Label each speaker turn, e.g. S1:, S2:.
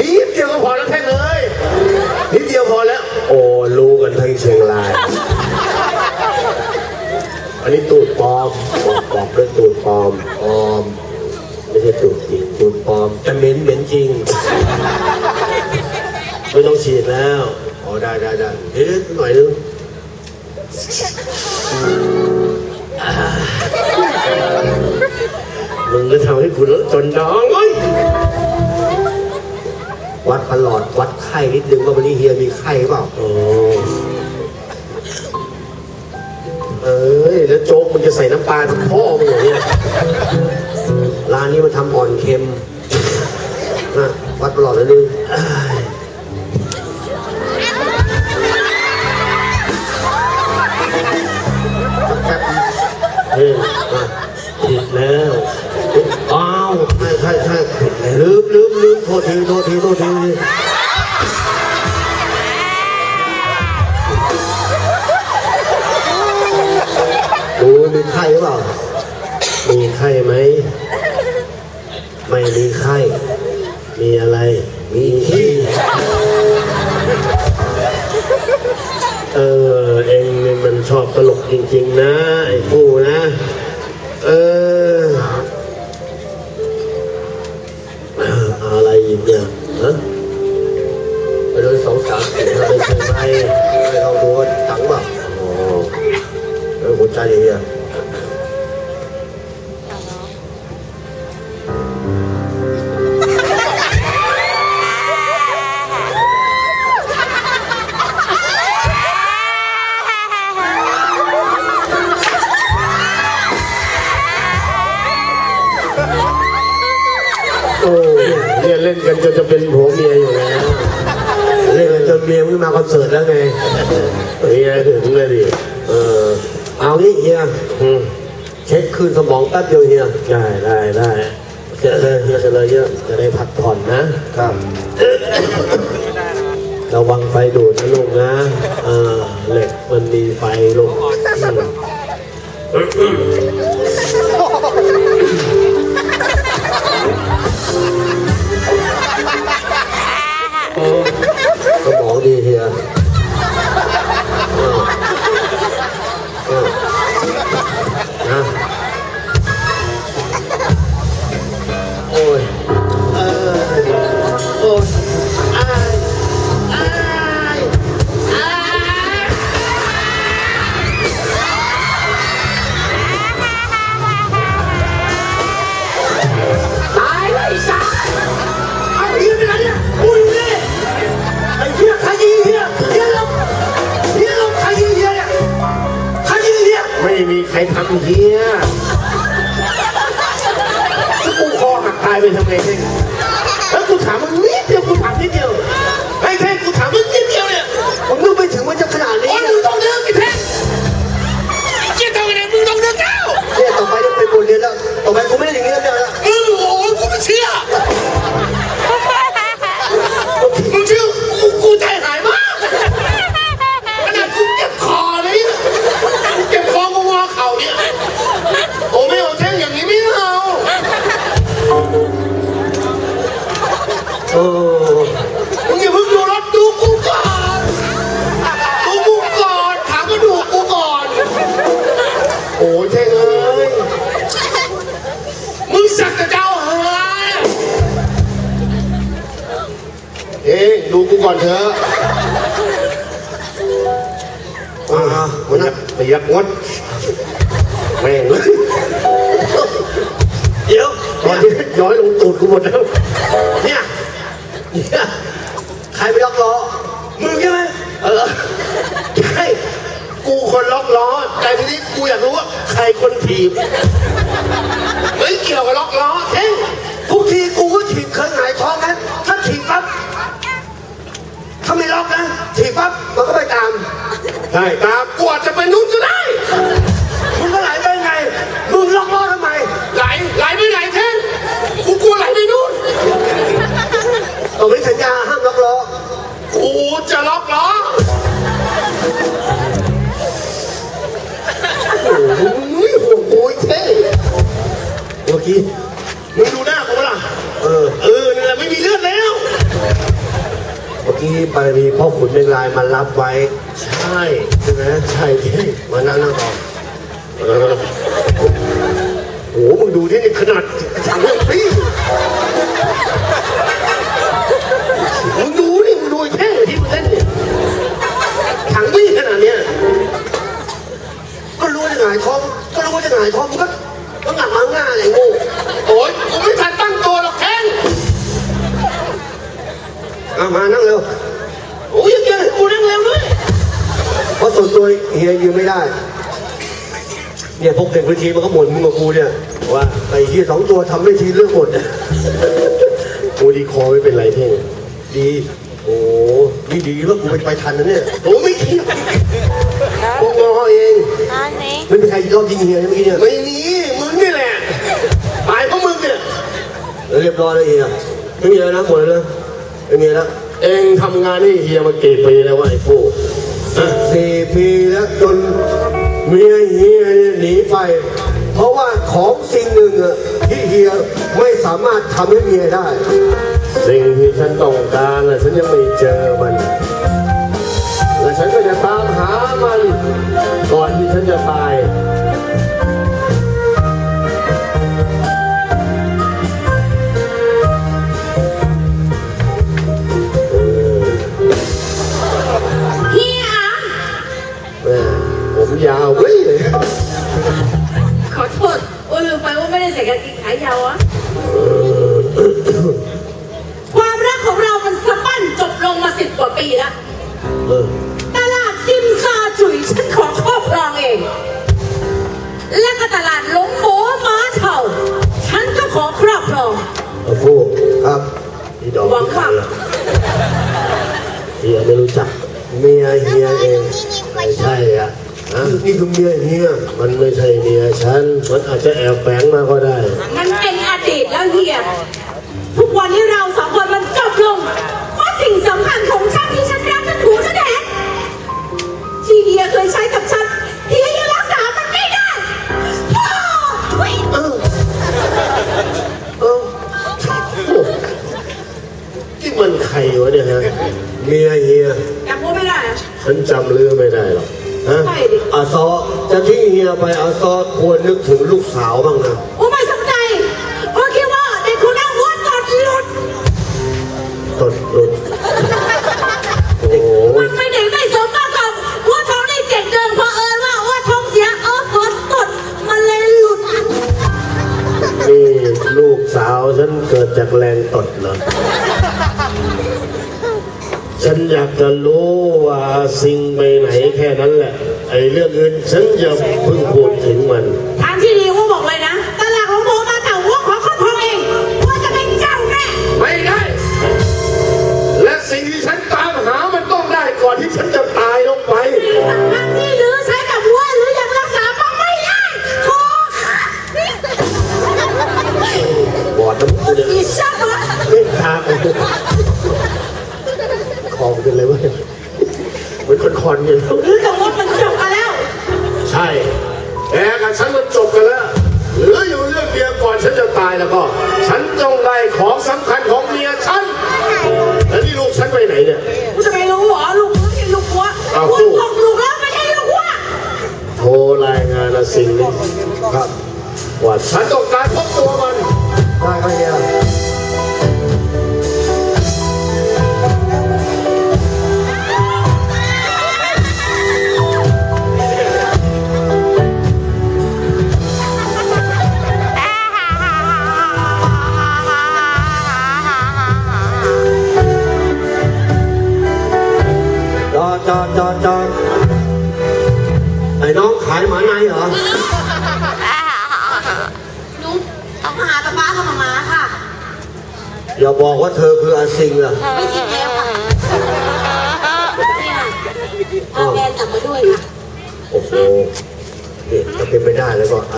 S1: นิดเดียวก็พอแล้วแท่งเลยนิดเดียวพอแล้ว
S2: โอ้รู้กันทั้งเชียงราย อันนี้ตูดปลอมบอกบอกด้วยตูดปลอมปลอม ไม่ใช่ตูดจริงตูดปลอมแต่เหม็นเหม็นจริง ไม่ต้องฉีดแล้วอ๋อได้ได้ได้เดี๋ยหน่อยนึงอ่ามึงก็ทำให้กูเลอะจนดองเว้ย วัดประหลอดวัดไข้นิดนึงว่าวันนี้เฮียมีไข้เปล่าโอ้เอ้ยแล้วโจ๊กมันจะใส่น้ำปลาทั้งพ่อมึงอย่างเนี้ยร้านนี้มันทำอ่อนเค็มนะวัดประหลอดนิดนึง ษทีโทษทีโทษทีโอ้มีไข้หรือเปล่า มีไข้ไหม ไม่มีไข้ มีอะไร มีขี้ เออ เองมันชอบตลกจริง ๆ นะ ไอ้ผู้นะ เออ อ ล่นกันจนจะเป็นผัวเมียอยู่แล้วเล่นกันจนเมียมึงมาคอนเสิร์ตแล้วไงเฮียถึงเลยดิเออเอางี้เฮียอืมเช็คคืนสมองแป๊บเดียวเฮียได้ได้ได้เจอเลยเฮียเจอเลยเยอะจะได้พักผ่อนนะครับระวังไฟดูดนะลูกนะเออเหล็กมันมีไฟลูก ใครทำเหี้ยจะกูคอหักตายไปทำไงเท่งแล้วกูถามมึงนิดเดียวกูถามนิดเดียวไอ้เท่งกูถามมึงนิดเดียวเนี่ยผมนึกไม่ถึงมันจะขนาดนี้
S1: โอ้ยมึงต้องนึกไอ้แท่งไอ้เจี๊ยทำไงเนี่ยมึงต้องนึกแล้ว
S2: เนี่ยต่อไปต้องเป็นบทเรียนแล้วต่อไปกูไม่
S1: โอ้มึงอย่าเพิ่งดูรถดูกูก่อนดูกูก่อนถามก็ดูกูก่อน
S2: โอ้ยเท่งเอ้ย
S1: มึงสักแต่เจ้าหาย
S2: เอ๊ะดูกูก่อนเถอะอ่าวันนั้นไปยักงดแม่งเลยเดี๋ยว ตอนนี้ย้อยลงตูดกูหมดแล้วเนี่ยเนี่ย ใครไปล็อกล้อ มึงใช่ไหมเออใช่กูคนล็อกล้อแต่ทีนี้กูอยากรู้ว่าใครคนถีบ
S1: เฮ้ยเกี่ยวกับล็อกล้อ
S2: เอ้ยทุกทีกูก็ถีบเคยหงายท้องนะถ้าถีบปั๊บถ้าไม่ล็อกนะถีบปั๊บมันก็ไปตาม
S1: ใช่ตามกูอาจจะไปนู้นก็ได้
S2: เมื่อกี้ไปมี
S1: พ่อขุนเมงลายมารับไว้
S2: ใช่
S1: ใช่ไหม
S2: ใช่ที่
S1: มานั่งนั่งต่
S2: อโอ้โหมึงดูที่นี่ขนาดถังเรื่องพี่มึงดูนี่มึงดูไอ้แท่งที่มึงเล่นเนี่ยถังพี่ขนาดเนี้ย
S1: ก็รู้ว่าจะหงายท้องก็รู้ว่าจะหงายท้องมันก็ มานั่งเร็ว
S2: โอ้ยยังเจอให้กูนั่งเร็วด้วย
S1: เพราะส่วนตัวเฮียยืนไม่ได้ เนี่ยพวกเด็กพื้นที่มันก็บ่นมึงกับกูเนี่ยว่าไอ้เฮียสองตัวทำไม่ทีเรื่องหมด
S2: กูดีคอไม่เป็นไรเท่ง
S1: ดีโอ้นี่ดีว่ากูไปไปทันนะเนี่ย
S2: โอ้ไม่คิด
S1: กูงอเอง
S3: Honey.
S1: ไม่มีใครรอบยิงเฮียนะเมื่อกี้เนี่ย
S2: ไม่มีมึงนี่แหละตายเพราะมึงเนี่ย
S1: เรียบร้อยแล้วเฮียไม่มีอะไรนะหมดแล้วนะไม่มีแล้ว
S2: เองทำงานให้เฮียมากี่ปีแล้ววะไอ้ผู้
S1: สี่ปีแล้วจนเมียเฮียเนี่ยหนีไป เพราะว่าของสิ่งหนึ่งอะที่เฮียไม่สามารถทำให้เมียได้
S2: สิ่งที่ฉันต้องการน่ะฉันยังไม่เจอมันและฉันก็จะตามหามัน ก่อนที่ฉันจะตาย
S3: เอา
S1: ฟูครับพี่ดอก
S3: หวัง
S1: พี่
S3: ว่า
S1: เฮียไม่รู้จัก เมียเฮียเองไม่ใช่อะฮะนี่คือเมียเฮีย
S2: มันไม่ใช่เมียฉันมันอาจจะแอบแฝงมาก็ได้
S3: มันเป็นอดีตแล้วเฮีย ทุกวันนี้เราสองคนมันจบลงเพราะสิ่งสำคัญของฉันที่ฉันรักฉันถูกฉันแดกที่เฮียเคยใช้กับฉัน
S2: ที่มันใครวะเนี่ยฮะ
S1: เมียเฮีย
S3: จำว่าไม่ได้อะ
S2: ฉันจำเรื่องไม่ได้หรอกฮะ
S3: ใช่ดิ
S1: อาซอจะทิ้งเฮียไปอาซอควรนึกถึงลูกสาวบ้างนะ
S3: โอ้ไม่สนใจเพราะคิดว่าเด็กคนนั้นหัวตอดหลุด
S1: ตดหลุดโอ้โห
S3: มันไม่ได้ไม่สมประกอบหัวท้องได้เจ็ดเดือนเพราะเอิญว่าหัวท้องเสียเออหัวตดมันเลยหลุด
S2: นี่ลูกสาวฉันเกิดจากแรงตดเหรอ ฉันอยากจะรู้ว่าสิ่งไปไหนแค่นั้นแหละ ไอ้เรื่องอื่นฉันอย่าเพิ่งพูดถึงมัน
S3: คอน
S2: อยู่
S3: หรือแต่ว่ามันจบมาแล้ว
S2: ใช่แกกับฉันมันจบกันแล้วเหลืออยู่เรื่องเดียวก่อนฉันจะตายแล้วก็ ฉันต้องได้ของสำคัญของเมียฉันแล้วนี่ลูกฉันไปไหนเนี่ย
S3: กูจะไปรู้เหรอลูกไม่ใช่ลูกวัว
S2: อ้าว
S3: วัวตกลูกแล้วไม่ใช่ลูกวัว
S2: โทรรายงานนะสิ่งนี้
S1: ครับ
S2: ว่าฉันต้องการพบตัวมัน
S1: ได้ครับเฮียายหมาในเหรอ
S3: หนูต้องมาหาตาป้ากับมามาค่ะ
S1: อย่าบอกว่าเธอคืออาซิงล่ะ
S3: ไม่จริงแล้วค่ะเนี่ยพาแฟนกลับมาด้วยค่ะ
S1: โอ้โหนี่ถ้าเป็นไปได้แล้วก็